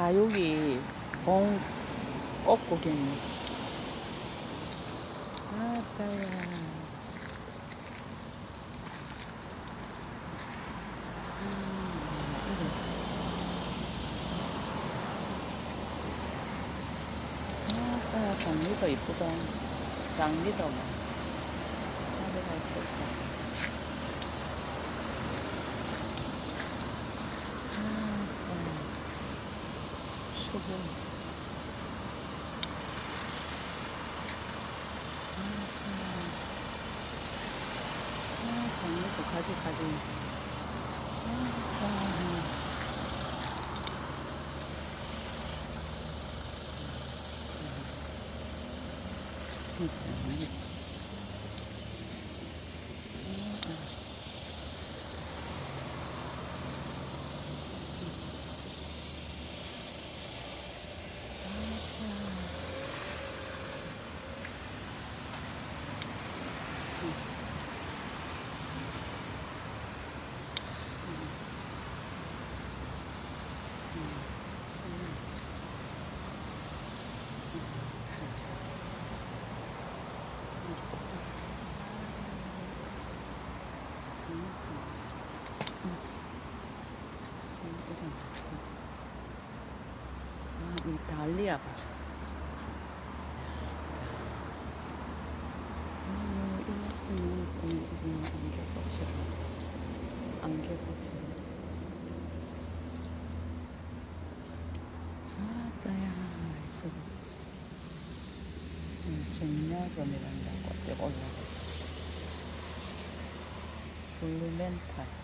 다 여기 봉 꽃구경이. 아따야. 아따, 장미도 이쁘다. 장미도 뭐. 아래가 이쁘다. 아따. 수분. 아, 장미도 가지. 아, 진짜. 아, 이 달리아 봐. 아, 이만큼 이만큼 안개꽃이라. 안개꽃이라. 아, 따야, 이거. 정야점이란다. 꽃대 올라가. 블루멘탈.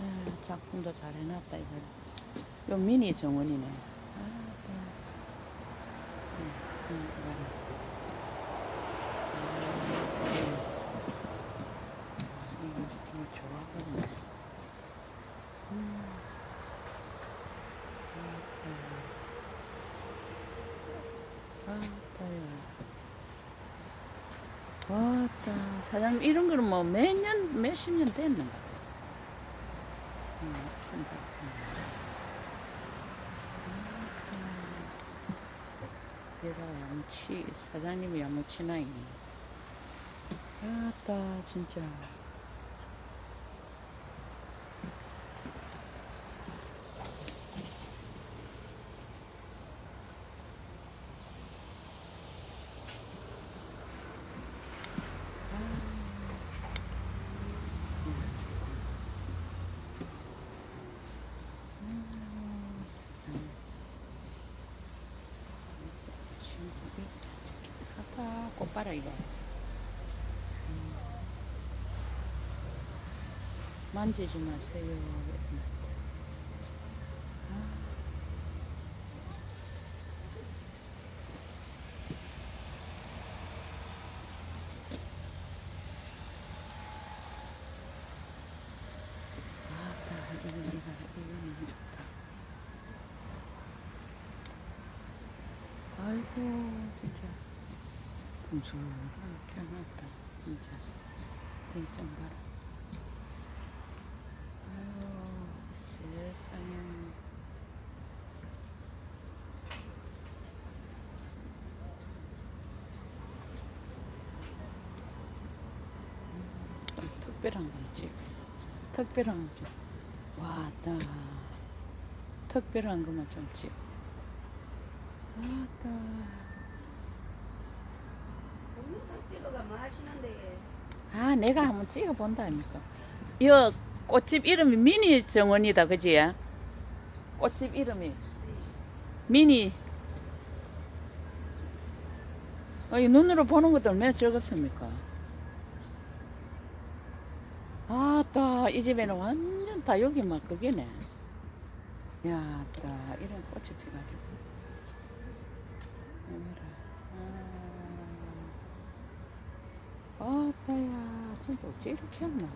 아, 작품도 잘 해놨다 이거. 요 미니 정원이네. 아, 네. 아, 네. 음. 사장님 이런 거는 뭐몇 년, 몇십 년 됐는가 봐요. 음, 야무치, 사장님이 야무치나이. 아따, 진짜. 친구들 하다 꽃봐라 이거 음. 만지지 마세요 아따 이거 이거 이거는 좋다 아이고 진짜 풍수하게 켜놨다 진짜. 이좀 봐라. 아유 세상에. 좀 특별한 거지? 특별한 거. 와따 특별한 것만 좀 찍어 아따 동영상 찍어가 뭐 하시는데 아, 내가 한번 찍어 본다니까. 이 꽃집 이름이 미니 정원이다, 그지? 꽃집 이름이 미니. 어, 이 눈으로 보는 것도 얼마나 즐겁습니까? 아따, 이 집에는 완전 다 여기 막 그게네. 야, 따, 이런 꽃이 피가지고. 이거라. 아, 아따야, 진짜 어째 이렇게 했나?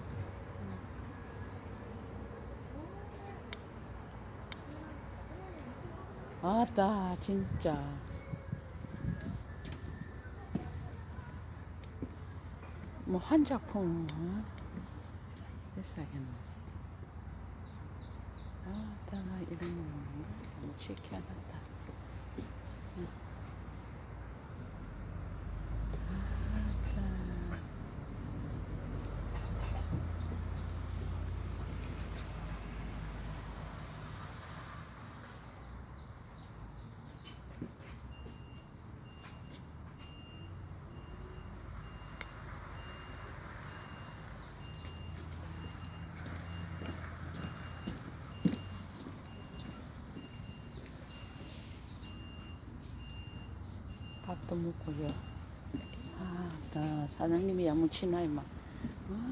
아따, 진짜. 뭐 한 작품, 어? 비싸겠네. 아, 다 이런 거 너무 시켜놨다. 응. 아, 다. 밥도 먹고요. 아, 나 사장님이 야무치나이 막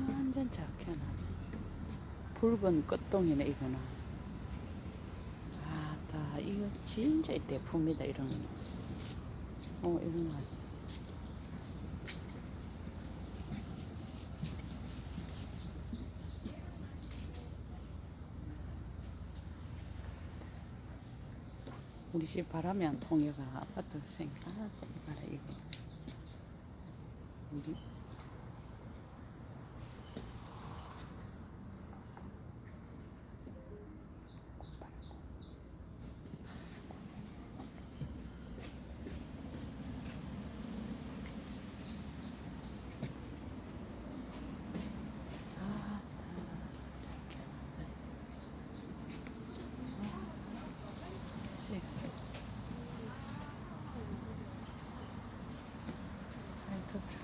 완전 작게 나네. 붉은 끝동이네 이거는. 아, 다 이거 진짜 대품이다 이런 거. 어, 이런 거. 우리 집 바람이 안 통해가 아파트 생각 아, 이봐라 이거 우리 아, 작게 나다. 씨. 아이, 더워라.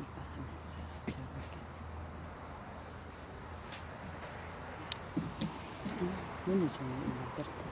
이거 하면서 즐겁게. 음, 눈이 좀 그렇다.